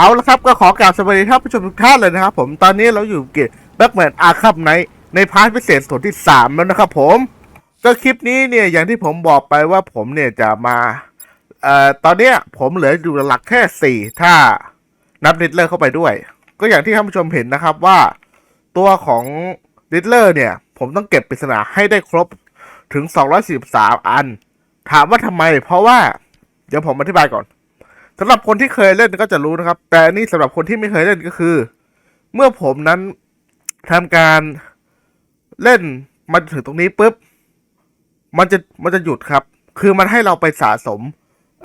เอาละครับก็ขอกราบสวัสดีท่านผู้ชมทุกท่านเลยนะครับผมตอนนี้เราอยู่เกมแบ็กแมนอาคัมไนในพาร์ทพิเศษส่วนที่ 3 แล้วนะครับผม ก็คลิปนี้เนี่ยอย่างที่ผมบอกไปว่าผมเนี่ยจะมาเอ่อตอนเนี้ยผมเหลืออยู่หลักแค่ 4 ถ้านับดิดเลอร์เข้าไปด้วย ก็อย่างที่ท่านผู้ชมเห็นนะครับว่า ตัวของดิดเลอร์เนี่ย ผมต้องเก็บปริศนาให้ได้ครบถึง 243 อัน ถามว่าทำไม เพราะว่า เดี๋ยวผมอธิบายก่อน สำหรับคนที่เคยเล่นก็จะรู้นะครับ แต่อันนี่สำหรับคนที่ไม่เคยเล่นก็คือ เมื่อผมนั้นทำการเล่นมาถึงตรงนี้ปุ๊บ มันจะมันจะหยุดครับ คือมันให้เราไปสะสม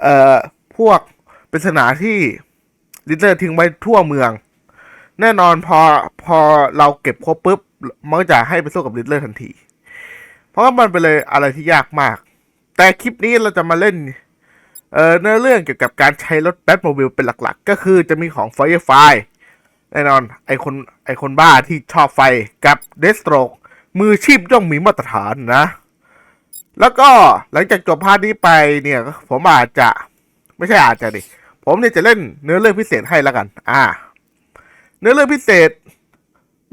เอ่อ พวกปริศนาที่ลิเตอร์ทิ้งไว้ทั่วเมือง แน่นอนพอพอเราเก็บครบปุ๊บ มันก็จะให้ไปสู้กับลิเตอร์ทันที เพราะว่ามันเป็นเลยอะไรที่ยากมาก แต่คลิปนี้เราจะมาเล่น เอ่อเนื้อเรื่องเกี่ยวกับการใช้รถแบทโมบิลเป็นหลักๆ ก็คือจะมีของ Firefly แน่นอนไอคนไอคนบ้าที่ชอบไฟกับเดสโตรกมือชีพย่อมมีมาตรฐานนะ แล้วก็หลังจากจบพาร์ทนี้ไปเนี่ย ผมอาจจะไม่ใช่อาจจะดิ ผมเนี่ยจะเล่นเนื้อเรื่องพิเศษให้แล้วกัน อ่า เนื้อเรื่องพิเศษ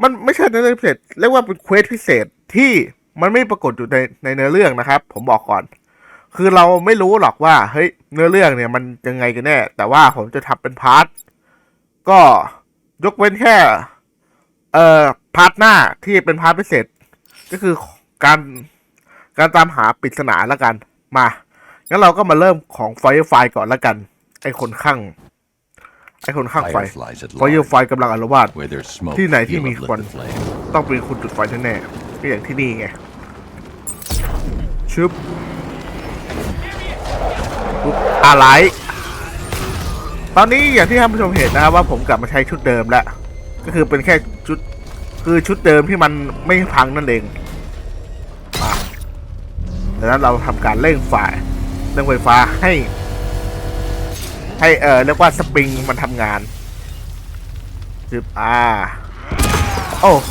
มันไม่ใช่เนื้อเรื่องพิเศษเรียกว่าเป็นเควสพิเศษที่มันไม่ปรากฏอยู่ในในเนื้อเรื่องนะครับ ผมบอกก่อน คือเราไม่รู้หรอกว่า เฮ้ย เนื้อเรื่องเนี่ยมันยังไงกันแน่ แต่ว่าผมจะทำเป็นพาร์ท ก็ยกเว้นแค่ เอ่อ พาร์ทหน้าที่เป็นพาร์ทพิเศษ ก็คือการการตามหาปริศนาแล้วกัน มา งั้นเราก็มาเริ่มของไฟไฟก่อนแล้วกัน ไอคนข้าง ไอคนข้างไฟ Fireflies at ไฟไฟ large. กำลังอารวาส Where there's smoke, ที่ไหนที่ you'll มี have ควัน lit the flame. ต้องเป็นคุณจุดไฟแน่ๆก็อย่างที่นี่ไงชึบปุ๊บ อะไร ตอนนี้อย่างที่ท่านผู้ชมเห็นนะครับว่าผมกลับมาใช้ชุดเดิมแล้ว ก็คือเป็นแค่ชุด คือชุดเดิมที่มันไม่พังนั่นเองอะดังนั้นเราทำการเร่งไฟเร่งไฟฟ้าให้ ให้เออเรียกว่าสปริงมันทำงานจึบอ่าโอ้โห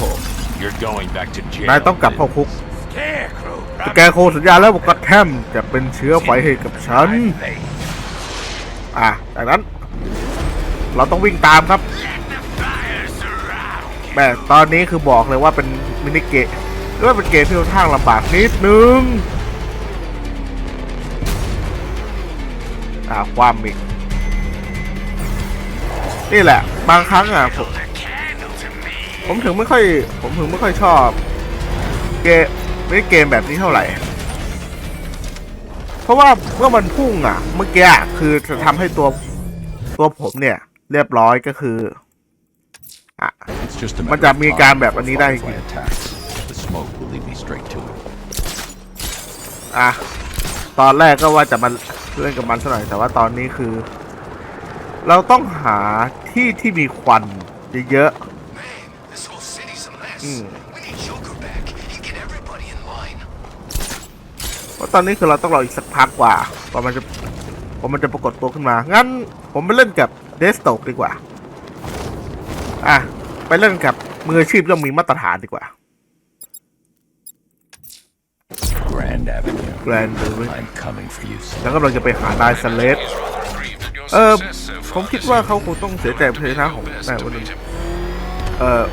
You're going back to jail. นายต้องกลับเข้าคุก Scarecrow. แกโคสัญญาแล้วบอกกัดแทมจะเป็นเชื้อไฟให้กับฉัน อะจากนั้น เราต้องวิ่งตามครับแม่ตอนนี้คือบอกเลยว่าเป็นมินิเกมหรือว่าเป็นเกมที่ค่อนข้างลำบากนิดนึงอ่าความอีกนี่แหละ บางครั้งอะผมผมถึงไม่ค่อย ผมถึงไม่ค่อยชอบ เกมไม่เกมแบบนี้เท่าไหร่ ราะว่าเมื่อมันพุ่งอะ เมื่อกี้อะคือจะทำให้ตัวตัวผมเนี่ย เรียบร้อยก็คืออะ It's just a มัน matter จะ of มี time การแบบ before อันนี้ได้จ Firefly ริง attacks. The smoke will lead me straight to it. อะตอนแรกก็ว่าจะมาเล่นกับมันสักหน่อยแต่ว่าตอนนี้คือ เราต้องหาที่ที่มีควันเยอะ This whole city's a mess. Mm. We need Joker back. He get everybody in line. ๆเพ ราะตอนนี้คือเราต้องรออีกสักพักกว่ากว่ามันจะกว่ามันจะปรากฏตัวขึ้นมา งั้นผมไปเล่นกับเดสโตกดีกว่า อะ ไปเล่นกับมืออาชีพต้องมีมาตรฐานดีกว่า Grand Avenue. แกรนด์เลย I'm coming for you, son. แล้วก็เราจะไปหานายสเลสเออผมคิดว่าเขาคงต้องเสียใจเพลงนะของนายวันนี้เออ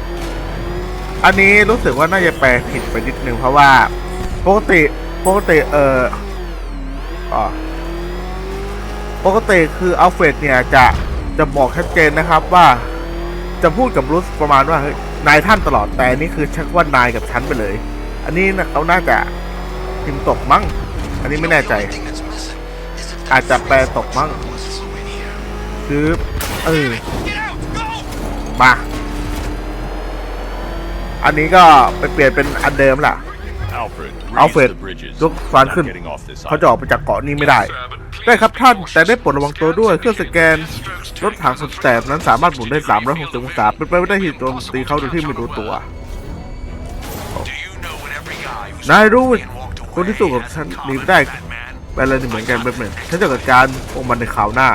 อันนี้รู้สึกว่าน่าจะแปลผิดไปนิดนึงเพราะว่าปกติ ปกติเอออปกติคืออัลเฟรดเนี่ยจะจะบอกชัดเจนนะครับว่า จะพูดกับรุสประมาณว่านายท่านตลอดแต่อันนี่คือชักว่านายกับฉันไปเลย อันนี้นะเขาน่าจะพิมพ์ตกมั้ง อันนี้ไม่แน่ใจ อาจจะแปลตกมั้งคือเออมา อันนี้ก็ไปเปลี่ยนเป็นอันเดิมล่ะ Alfred, Alfred, raise the bridges. ยกฟัน Not ขึ้น getting off this เขาจะออกไปจากเกาะนี้ไม่ได้ ได้ครับท่าน แต่ได้โปรดระวังตัวด้วย เครื่องสแกน รถถังสุดแสบนั้นสามารถหมุนได้ 360องศา เป็นไปไม่ได้ที่โจมตีเขาโดยที่ไม่รู้ตัว Do you know what every guy who's นายรู้ and walked คน away ที่สู้กับฉันหนีไม่ได้ man? เป็นอะไรเหมือนกันแบบหนึ่งฉันจะจัดการพวกมันในข่าวหน้า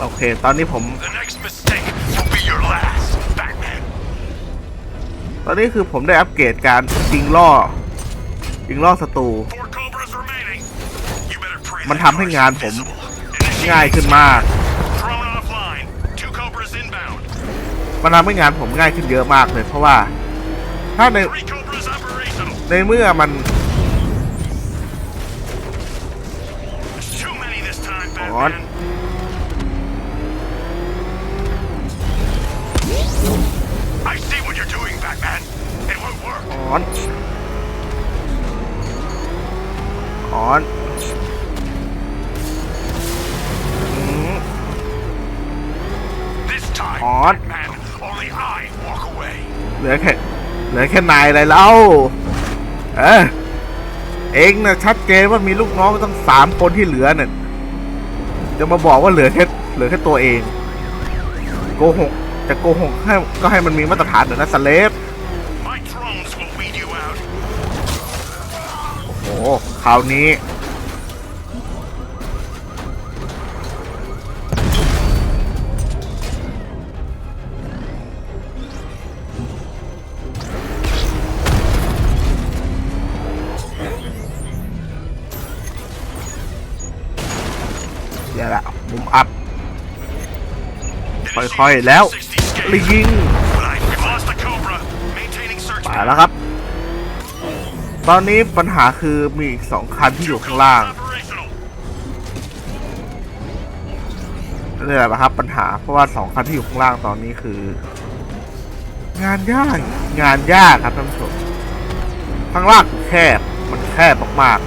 โอเค ตอนนี้ผม The next mistake will be your last, Batman. ตอนนี้คือผมได้อัปเกรดการยิงล่อยิงล่อศัตรู Four Cobras remaining. You better pray มัน that ทำให้ car's งานผม invisible. ง่ายขึ้นมาก Drone offline. Two Cobras inbound. มันทำให้งานผมง่ายขึ้นเยอะมากเลย เพราะว่า ถ้าใน Three Cobras operational. ในเมื่อมัน There's too many this time, On. Batman. Won't work. ออนออนอืม This time, On. Batman, only I walk away. เหลือแค่เหลือแค่นายอะไรแล้วเออเองนะชัดเจนว่ามีลูกน้องตั้งสามคนที่เหลือเนี่ยจะมาบอกว่าเหลือแค่เหลือแค่ตัวเองโกหกจะโกหกให้ก็ให้มันมีมาตรฐานเดี๋ยวนะสเลฟ โอ้โหคราวนี้ เดี๋ยวละมุมอัพค่อยๆ แล้ว60เลยยิง But I, we've lost the Cobra. Maintaining search. ไปแล้วครับ ตอนนี้ปัญหาคือมีอีกสองคันที่อยู่ข้างล่างนี่แหละครับปัญหาเพราะว่าสองคันที่อยู่ข้างล่างตอนนี้คือ งานยากงานยากครับท่านผู้ชมข้างล่างแคบมันแคบมากๆ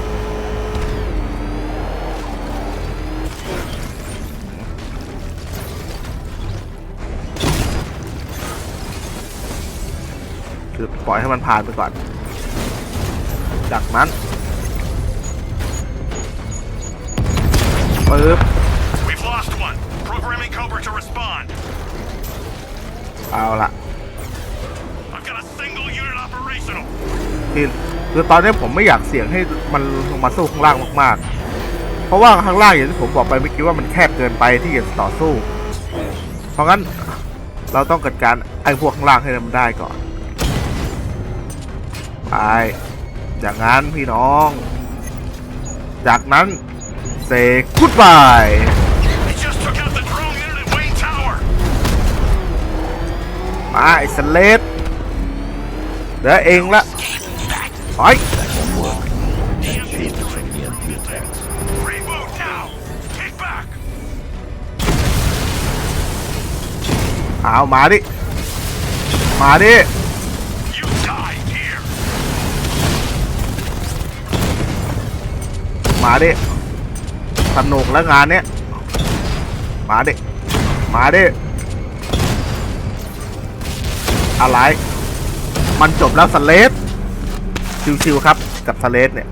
คือปล่อยให้มันผ่านไปก่อน จากนั้นปึ๊บ We've lost one. Programming Cobra to respond. เอาละ I've got a single unit operational. คือคือตอนนี้ผมไม่อยากเสี่ยงให้มันลงมาสู้ข้างล่างมากๆ เพราะว่าข้างล่างอย่างที่ผมบอกไปเมื่อกี้ว่ามันแคบเกินไปที่จะต่อสู้ เพราะงั้นเราต้องจัดการไอ้พวกข้างล่างให้มันได้ก่อน ไป อย่างนั้นพี่น้อง จากนั้นเซกุดบาย They just took out the drone unit at Wayne Tower. มาไอ้สเลดเดี๋ยวเองละไป Reboot now. Kick back. เอามาดิ มาดิ มาดิสนุกแล้วงานเนี้ยมาดิมาดิอะไร มันจบแล้วสเลสชิวๆครับ กับสเลสเนี่ย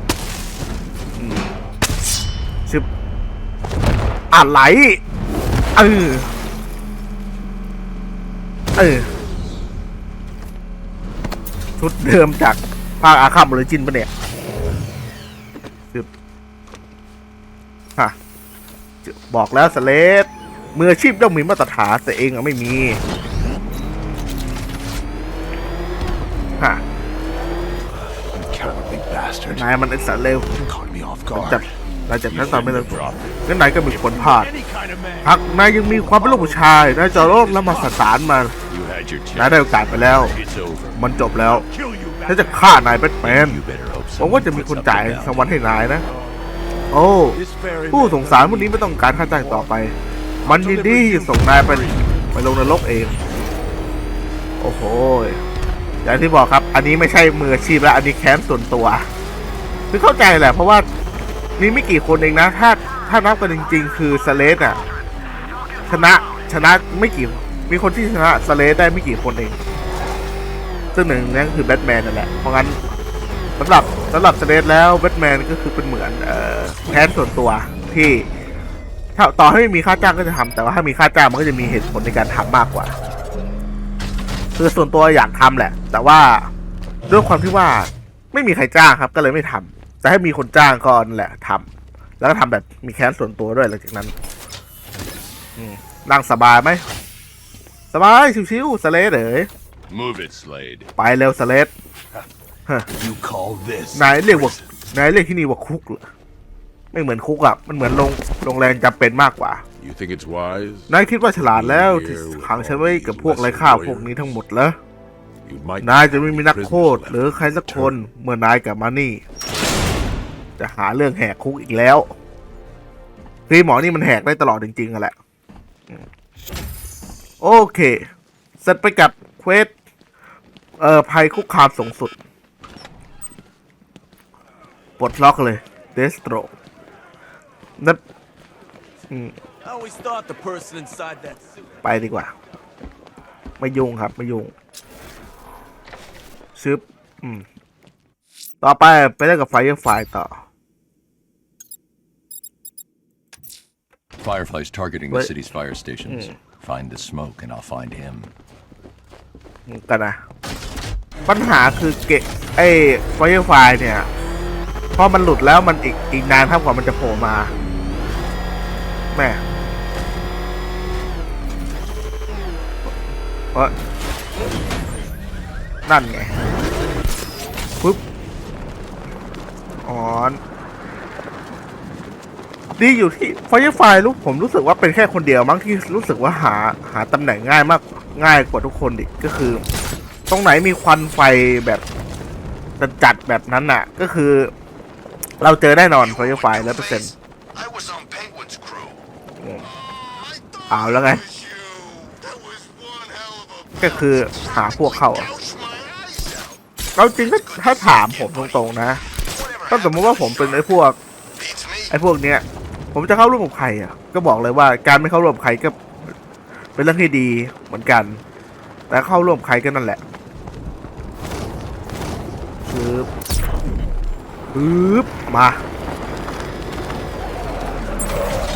ชึบอะไรเออเออชุดเดิมจากภาคอาคัมออริจินปะเนี่ยชึบ ฮะจะ บอกแล้วสเลดมืออาชีพต้องมีมาตรฐานแต่เองอะไม่มีฮะ Cowardly bastard. นายมันไอ้สารเลว Caught me off จับ guard. นายจับฉันตอนไม่รู้ Drop. งั้นนายก็มีคนพลาด Any kind of man. หากนายยังมีความเป็นลูกผู้ชายนายจะรอดแล้วมาสสารมา You had your นายได้โอกาสไปแล้ว It's over. มันจบแล้ว Kill you, ฉันจะฆ่านายแบทแมน You better hope ผมว่า someone จะมี puts คน up จ่าย the ราง bell. วัลให้นายนะโอ้ This ferry ผู้สงสารพวกนี้ไม่ต้องการค่าจ้างต่อไป มันยินดีที่จะส่งนายไปไปลงนรกเอง โอ้โห อย่างที่บอกครับ อันนี้ไม่ใช่มืออาชีพแล้ว อันนี้แค้นส่วนตัว คือเข้าใจแหละ เพราะว่ามีไม่กี่คนเองนะ ถ้าถ้านับกันจริง ๆ คือสเลสอะชนะชนะไม่กี่ มีคนที่ชนะสเลสได้ไม่กี่คนเองซึ่งหนึ่งในนั้นก็คือแบทแมนนั่นแหละ เพราะงั้น สำหรับสำหรับสเลสแล้วแบทแมนก็คือเป็นเหมือนเอ่อแค้นส่วนตัวที่ถ้าต่อให้ไม่มีค่าจ้างก็จะทำแต่ว่าถ้ามีค่าจ้างมันก็จะมีเหตุผลในการทำมากกว่า คือส่วนตัวอยากทำแหละ แต่ว่าด้วยความที่ว่าไม่มีใครจ้างครับ ก็เลยไม่ทำแต่ให้มีคนจ้างก็นั่นแหละทำแล้วก็ทำแบบมีแค้นส่วนตัวด้วยหลังจากนั้นอืมนั่งสบายไหมสบายชิวๆสเลดเอ๋ย Move it, Slade. ไปเร็วสเลด You call this? นายเรียกว่านายเรียกที่นี่ว่าคุกเหรอไม่เหมือนคุกอะมันเหมือนโรงโรงแรมจำเป็นมากกว่า You think it's wise? นายคิดว่าฉลาดแล้วที่ขังฉันไว้กับพวกไร้ค่าพวกนี้ทั้งหมดเหรอ You might นายจะไม่มีนักโทษหรือใครสักคนเมื่อนายกลับมานี่ จะหาเรื่องแหกคุกอีกแล้วคือหมอนี่มันแหกได้ตลอดจริงๆอะแหละอืมโอเค เสร็จไปกับเควสเอ่อภัยคุกคามสูงสุด ปลดล็อกเลยเดสโตรนับ I always thought the person inside that suit. ไปดีกว่า ไม่ยุ่งครับ ไม่ยุ่งชึบอืมต่อไปไปเล่นกับไฟไฟต่อ Firefly's targeting the What? city's fire stations. Find the smoke and I'll find him. กันนะ ปัญหาคือเกะไอ้ไฟไฟเนี่ย พอมันหลุดแล้วมันอีกอีกนานเท่ากว่ามันจะโผล่มาแม่เอ้ยนั่นไงปึ๊บอ๋อดีอยู่ที่ไฟไฟลูกผมรู้สึกว่าเป็นแค่คนเดียวมั้งที่รู้สึกว่าหาหาตำแหน่งง่ายมากง่ายกว่าทุกคนอีกก็คือ ตรงไหนมีควันไฟแบบจัดแบบนั้นน่ะ ก็คือ เราเจอแน่นอนไฟไฟร้อยเปอร์เซ็นต์ I was on Penguin's crew. เอาแล้วไง It was you. That was one hell of a ก็คือหาพวกเข้า ouch my eyes out. เราจริงถ้าถ้าถามผมตรงๆนะ Whatever ถ้าสมมติว่าผมเป็นไอ้พวก beats me. ไอ้พวกเนี้ย ผมจะเข้าร่วมกับใครอะ ก็บอกเลยว่าการไม่เข้าร่วมกับใครก็เป็นเรื่องที่ดีเหมือนกัน แต่เข้าร่วมกับใครก็นั่นแหละปึ๊บ ปึ๊บมา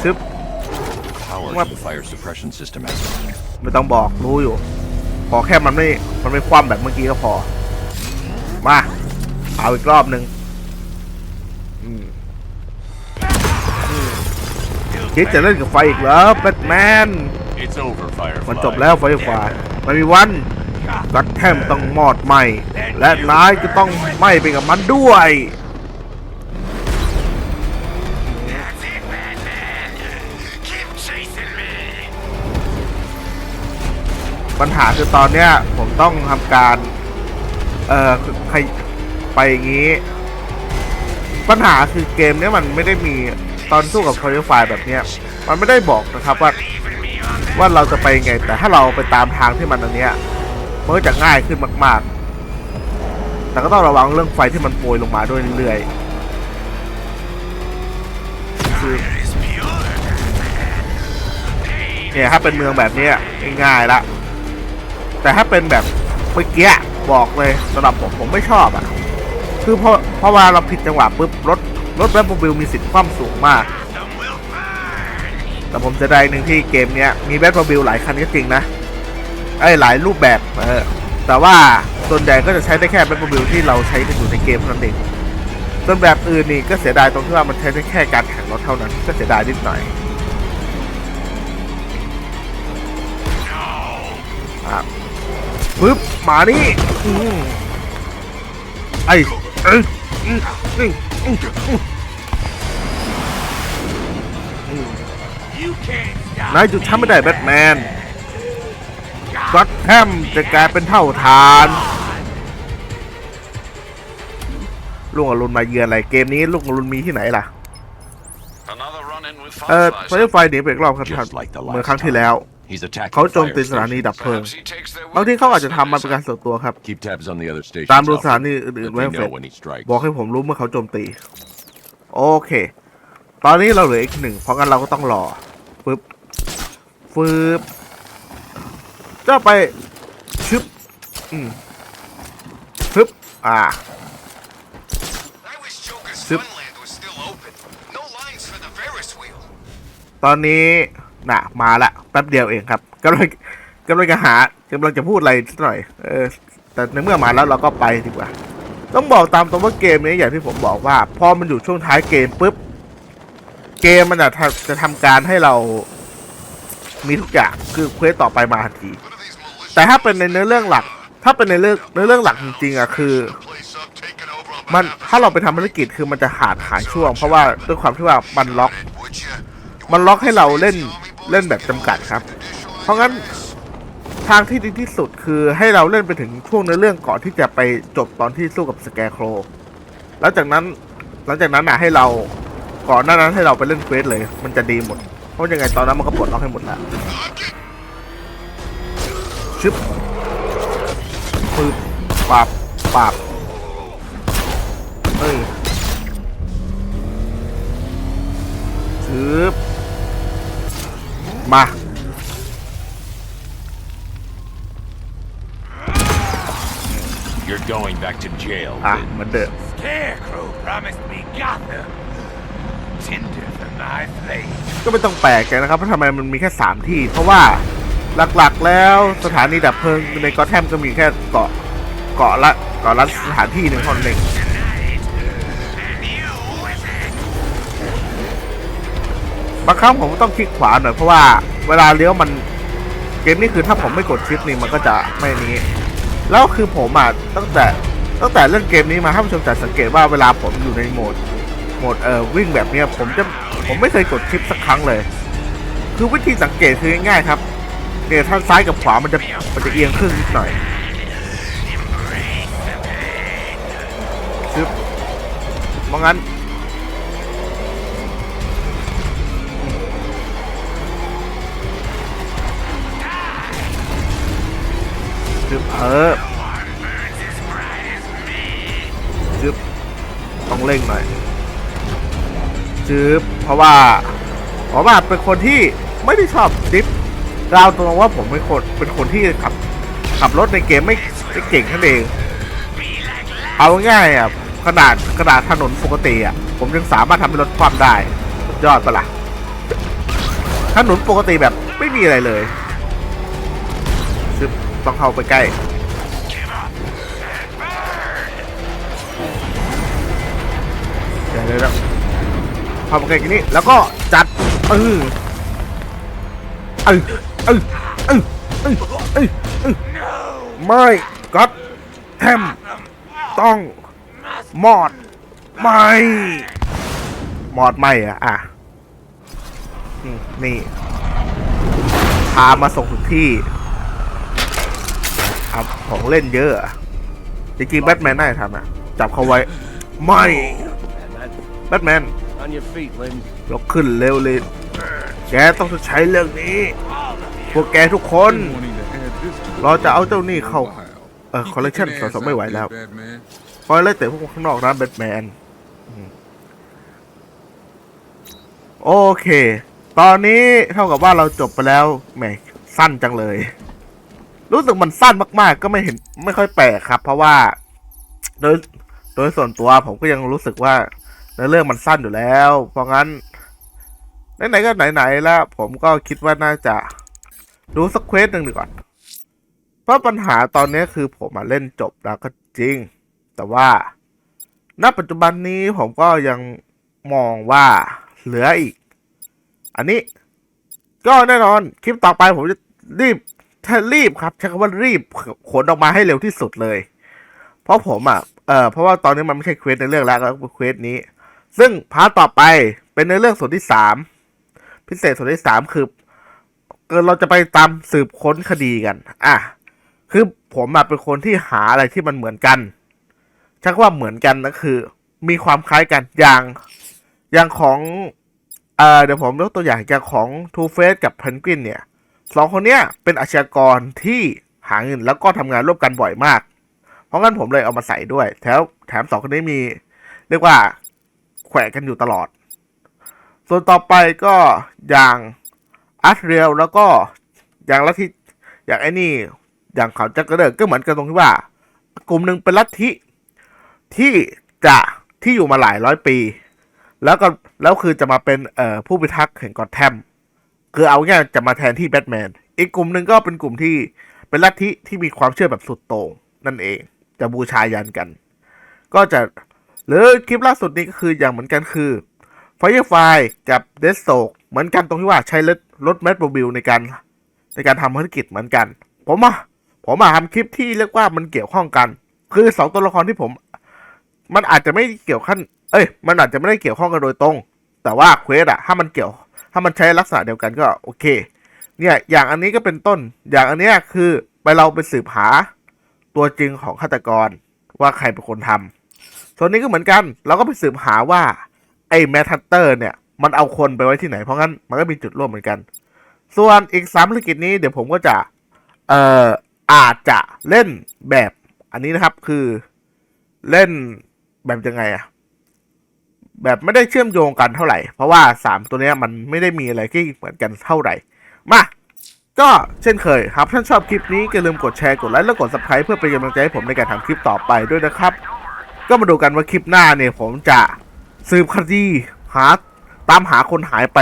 ซึบ Power What? to the fire suppression system has gone. ไม่ต้องบอกรู้อยู่ ขอแค่มันไม่ มันไม่คว่ำแบบเมื่อกี้ก็พอ มา เอาอีกรอบหนึ่งอืมอืมคิดจะเล่นกับไฟอีกเหรอแบทแมน It's over, Firefly. มันจบแล้วไฟไฟมันมีวันกัดแทมต้องมอดไหมและนายก็ต้องไหมไปกับมันด้วย ปัญหาคือตอนเนี้ยผมต้องทำการ เอ่อใครไปอย่างนี้ ปัญหาคือเกมเนี้ยมันไม่ได้มีตอนสู้กับคอร์ไฟแบบเนี้ย มันไม่ได้บอกนะครับว่าว่าเราจะไปยังไง แต่ถ้าเราไปตามทางที่มันอันเนี้ยมันก็จะง่ายขึ้นมาก ๆ แต่ก็ต้องระวังเรื่องไฟที่มันโปรยลงมาด้วยเรื่อยๆคือเนี่ยถ้าเป็นเมืองแบบเนี้ยง่ายๆละ แต่ถ้าเป็นแบบเมื่อกี้บอกเลยสำหรับผมผมไม่ชอบอะ คือเพอพอเวลาเราผิดจังหวะปุ๊บรถรถแบทโมบิลมีสิทธิ์คว่ำสูงมาก แต่ผมจะได้หนึ่งที่เกมเนี้ยมีแบทโมบิลหลายคันก็จริงนะไอ้หลายรูปแบบเออแต่ว่าส่วนใหญ่ก็จะใช้ได้แค่แบทโมบิลที่เราใช้กันอยู่ในเกมเท่านั้นเองส่วนแบบอื่นนี่ก็เสียดายตรงที่ว่ามันใช้ได้แค่การแข่งรถเท่านั้นก็เสียดายนิดหน่อยครับ ปึ๊บมานี่อืมไอ้เอ้ยอืมอืมอืมอืม You can't stop นายหยุดทำไม่ได้แบทแมนก็อตแฮมจะกลายเป็นเท่าทานลุงอรุณมาเยือนอะไรเกมนี้ลุงอรุณมีที่ไหนล่ะ Another run-in with เออ Fireflies. ไฟไฟหนีไปอีกรอบครับท่าน Just like the เหมือน last ครั้งที่ time. แล้ว He's attacking เขาโจม fire ตีสถานี stations. ดับเพลิง Perhaps he takes their บางทีเขาอาจจะ weakness ทำมัน as เป็นการส่วนตัวครับ Keep tabs on the other stations. ตามดูส Alfred. ถานีอื่น Let ๆ ไว้ me เฟ know when he strikes. บอกให้ผมรู้เมื่อเขาโจมตี โอเค ตอนนี้เราเหลืออีกหนึ่งเพราะงั้นเราก็ต้องรอปึ๊บฟืบจะไปชึบอืมปึ๊บอ่า I wish Joker's Zip. Funland was still open. No lines for the Ferris wheel. ตอนนี้ น่ะ มาละแป๊บเดียวเองครับกำลังกำลังจะหากำลังจะพูดอะไรสักหน่อยเออแต่ในเมื่อมาแล้วเราก็ไปดีกว่า ต้องบอกตามตรงว่าเกมนี้อย่างที่ผมบอกว่าพอมันอยู่ช่วงท้ายเกมปุ๊บเกมมันจะทำจะทำการให้เรามีทุกอย่างคือเควสต่อไปมาทันที แต่ถ้าเป็นในเนื้อเรื่องหลัก ถ้าเป็นในเรื่องเนื้อเรื่องหลักจริงๆอะคือ มันถ้าเราไปทำภารกิจคือมันจะขาดหายช่วง เพราะว่าด้วยความที่ว่ามันล็อก มันล็อกให้เราเล่น เล่นแบบจำกัดครับ เพราะงั้นทางที่ดีที่สุดคือให้เราเล่นไปถึงช่วงในเรื่องก่อนที่จะไปจบตอนที่สู้กับสแกร์โครแล้วจากนั้นหลังจากนั้นนะให้เราก่อนหน้านั้นให้เราไปเล่นเควสเลย มันจะดีหมด เพราะยังไงตอนนั้นมันก็ปลดล็อกให้หมดแล้วชึบปึ๊บปาบปาบเอ้ยชึบ มา You're going back to jail. อะ Vin. เหมือนเดิม Scarecrow promised me Gotham. Tinder for my flame. ก็ไม่ต้องแปลกใจนะครับว่าทำไมมันมีแค่ 3 ที่ เพราะว่าหลักๆแล้วสถานีดับเพลิงในกอแทมก็มีแค่เกาะเกาะละเกาะละสถานที่หนึ่งเท่านั้นเอง บางครั้งผมต้องคลิกขวาหน่อยเพราะว่าเวลาเลี้ยวมันเกมนี้คือถ้าผมไม่กดชิปนี่มันก็จะไม่นี้ แล้วคือผมอะตั้งแต่ตั้งแต่เล่นเกมนี้มาท่านผู้ชมจะสังเกตว่าเวลาผมอยู่ในโหมดโหมดเอ่อวิ่งแบบเนี้ยผมจะผมไม่เคยกดชิปสักครั้งเลย คือวิธีสังเกตคือง่ายๆครับเนี่ยถ้าซ้ายกับขวามันจะมันจะเอียงครึ่งนิดหน่อยชึบมองงั้น ชึบเออชึบต้องเร่งหน่อยจืบเพราะว่าผมว่าเป็นคนที่ไม่ได้ชอบดริฟต์ราวตรงว่าผมเป็นคนเป็นคนที่ขับขับรถในเกมไม่ไม่เก่งนั่นเอง เอาง่ายอะขนาดขนาดถนนปกติอะผมยังสามารถทำให้รถคว่ำได้ยอดปะล่ะถนนปกติแบบไม่มีอะไรเลย ต้องเข้าไปใกล้เดี๋ยวเดี๋ยวเดี๋ยวพอมาใกล้กันนี้แล้วก็จัดเออเออเออเออเออเออเออไม่ก็แทมต้องมอดไม่มอดไม่อะอะนี่พามาส่งถึงที่ ครับ ของเล่นเยอะอะจริงๆแบทแมนน่าจะทำนะจับเขาไว้ ไม่แบทแมน On your feet, Lynn. ลุกขึ้นเร็วเลย แกต้องชดใช้เรื่องนี้ พวกแกทุกคน เราจะเอาเจ้าหนี้เข้า เออคอลเลคชันสะสมไม่ไหวแล้วคอยไล่เตะพวกข้างนอกร้านแบทแมนอืมโอเค ตอนนี้เท่ากับว่าเราจบไปแล้วแหมสั้นจังเลย รู้สึกมันสั้นมากๆ ก็ไม่เห็นไม่ค่อยแปลกครับ เพราะว่า โดยโดยส่วนตัวผมก็ยังรู้สึกว่าเนื้อเรื่องมันสั้นอยู่แล้ว เพราะงั้นไหนๆก็ไหนๆแล้ว ผมก็คิดว่าน่าจะดูสักเควสหนึ่งดีก่อน เพราะปัญหาตอนนี้คือผมมาเล่นจบแล้วก็จริง แต่ว่าณปัจจุบันนี้ผมก็ยังมองว่าเหลืออีก อันนี้ ก็แน่นอนคลิปต่อไปผมจะรีบ ถ้ารีบครับใช้คำว่ารีบขนออกมาให้เร็วที่สุดเลย เพราะผมอะเออเพราะว่าตอนนี้มันไม่ใช่เควสในเรื่องแล้วก็เป็นเควสนี้ ซึ่งพาร์ทต่อไปเป็นในเรื่องส่วนที่สามพิเศษส่วนที่สามคือเกิดเราจะไปตามสืบค้นคดีกัน อะ คือผมอะเป็นคนที่หาอะไรที่มันเหมือนกัน ชักว่าเหมือนกันนะคือ มีความคล้ายกันอย่าง อย่างของ เอ่อ เดี๋ยวผมยกตัวอย่างอย่างของทูเฟสกับเพนกวินเนี่ย สองคนเนี้ยเป็นอาชญากรที่หาเงินแล้วก็ทำงานร่วมกันบ่อยมาก เพราะงั้นผมเลยเอามาใส่ด้วย แถวแถมสองคนนี้มี เรียกว่าแขวะกันอยู่ตลอด ส่วนต่อไปก็อย่างอาร์ตเรียลแล้วก็อย่างลัทธิอย่างไอ้นี่ อย่างเขาจักรเดอร์ก็เหมือนกันตรงที่ว่า กลุ่มหนึ่งเป็นลัทธิที่จะที่อยู่มาหลายร้อยปี แล้วก็แล้วคือจะมาเป็นเอ่อผู้พิทักษ์แห่งกอดแทม คือเอาง่ายจะมาแทนที่แบทแมน อีกกลุ่มหนึ่งก็เป็นกลุ่มที่เป็นลัทธิที่มีความเชื่อแบบสุดโต่งนั่นเอง จะบูชายันกัน ก็จะหรือคลิปล่าสุดนี้ก็คืออย่างเหมือนกันคือ Firefly กับเดสโ k เหมือนกันตรงที่ว่าใช้รถรถแมทโมบิลในการในการทำภารกิจเหมือนกัน ผมมาผมมาทำคลิปที่เรียกว่ามันเกี่ยวข้องกัน คือสองตัวละครที่ผม มันอาจจะไม่เกี่ยวขั้น เอ้ย มันอาจจะไม่ได้เกี่ยวข้องกันโดยตรง แต่ว่าเควสอะถ้ามันเกี่ยว ถ้ามันใช้ลักษณะเดียวกันก็โอเค เนี่ยอย่างอันนี้ก็เป็นต้น อย่างอันเนี้ยคือไปเราไปสืบหาตัวจริงของฆาตกรว่าใครเป็นคนทำส่วนนี้ก็เหมือนกัน เราก็ไปสืบหาว่าไอ้แมทฮันเตอร์เนี่ย มันเอาคนไปไว้ที่ไหน เพราะงั้นมันก็มีจุดร่วมเหมือนกัน ส่วนอีกสามภารกิจนี้เดี๋ยวผมก็จะเอ่ออาจจะเล่นแบบอันนี้นะครับคือเล่นแบบยังไงอะ แบบไม่ได้เชื่อมโยงกันเท่าไหร่ เพราะว่าสามตัวนี้มันไม่ได้มีอะไรที่เหมือนกันเท่าไหร่ มา ก็เช่นเคยครับท่านชอบคลิปนี้ก็อย่าลืมกดแชร์กดไลค์และกด subscribe เพื่อเป็นกำลังใจให้ผมในการทำคลิปต่อไปด้วยนะครับ ก็มาดูกันว่าคลิปหน้าเนี่ยผมจะสืบคดีหาตามหาคนหายไป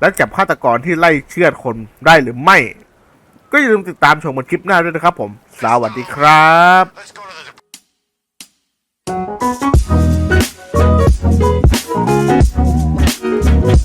และจับฆาตกรที่ไล่เชือดคนได้หรือไม่ ก็อย่าลืมติดตามชมบนคลิปหน้าด้วยนะครับผม สวัสดีครับ Thank you.